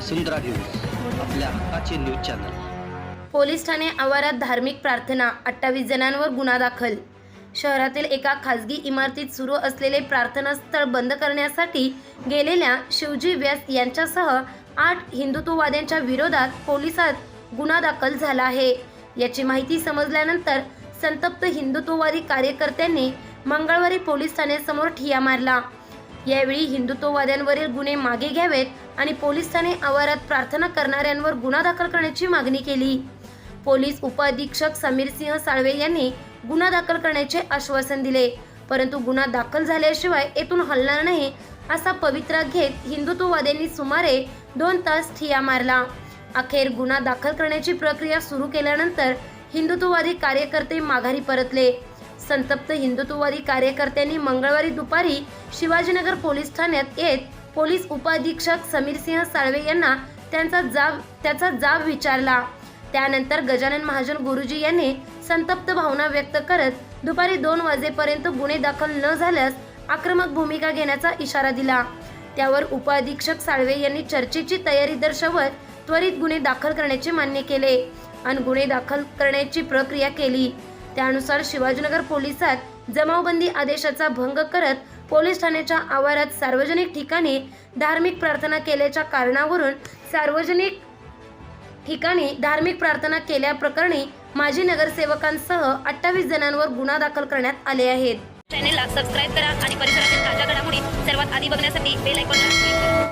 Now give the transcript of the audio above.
वसुंधरा news आपल्या हक्काचे news channel. Police Thane आवारात धार्मिक प्रार्थना अठ्ठावीस जणांवर गुन्हा दाखल. शहरातील एका खासगी इमारतीत सुरू असलेले प्रार्थनास्थळ बंद करण्यासाठी गेलेल्या शिवजी व्यास यांच्यासह आठ हिंदुत्ववाद्यांच्या विरोधात पोलिसात गुन्हा दाखल झाला आहे. याची माहिती समजल्यानंतर संतप्त हिंदुत्ववादी कार्यकर्त्यांनी मंगळवारी पोलीस ठाण्यासमोर ठिया मारला. यावेळी हिंदुत्ववाद्यांवरील गुन्हे मागे घ्यावेत आणि पोलिसाने आवारात प्रार्थना करणाऱ्यांवर गुन्हा दाखल करण्याची मागणी केली. पोलीस उपअधीक्षक समीर सिंह साळवे यांनी गुन्हा दाखल करण्याचे आश्वासन दिले. परंतु गुन्हा दाखल झाल्याशिवाय येथून हलणार नाही असा पवित्रा घेत हिंदुत्ववाद्यांनी सुमारे दोन तास ठिया मारला. अखेर गुन्हा दाखल करण्याची प्रक्रिया सुरू केल्यानंतर हिंदुत्ववादी कार्यकर्ते माघारी परतले. संतप्त हिंदुत्ववादी कार्यकर्त्यांनी मंगळवारी दुपारी शिवाजीनगर पोलीस ठाण्यात येत पोलीस उपअधीक्षक समीर सिंह साळवे यांना त्यांचा जाब त्याचा जाब विचारला. त्यानंतर गजानन महाजन गुरुजी यांनी संतप्त भावना व्यक्त करत दुपारी दोन वाजेपर्यंत गुन्हे दाखल न झाल्यास आक्रमक भूमिका घेण्याचा इशारा दिला. त्यावर उपअधीक्षक साळवे यांनी चर्चेची तयारी दर्शवत त्वरित गुन्हे दाखल करण्याचे मान्य केले. आणि गुन्हे दाखल करण्याची प्रक्रिया केली. त्यानुसार शिवाजीनगर पोलिसात जमावबंदी आदेशाचा भंग करत पोलीस ठाण्याच्या आवारात सार्वजनिक ठिकाणी धार्मिक प्रार्थना केल्याच्या कारणावरून सार्वजनिक ठिकाणी धार्मिक प्रार्थना केल्याप्रकरणी माजी नगरसेवकांसह अठ्ठावीस जणांवर गुन्हा दाखल करण्यात आले आहेत. चॅनेलला सबस्क्राईब करा आणि परिसरातील ताज्या घडामोडी सर्वात आधी बघण्यासाठी बेल आयकॉनला क्लिक करा.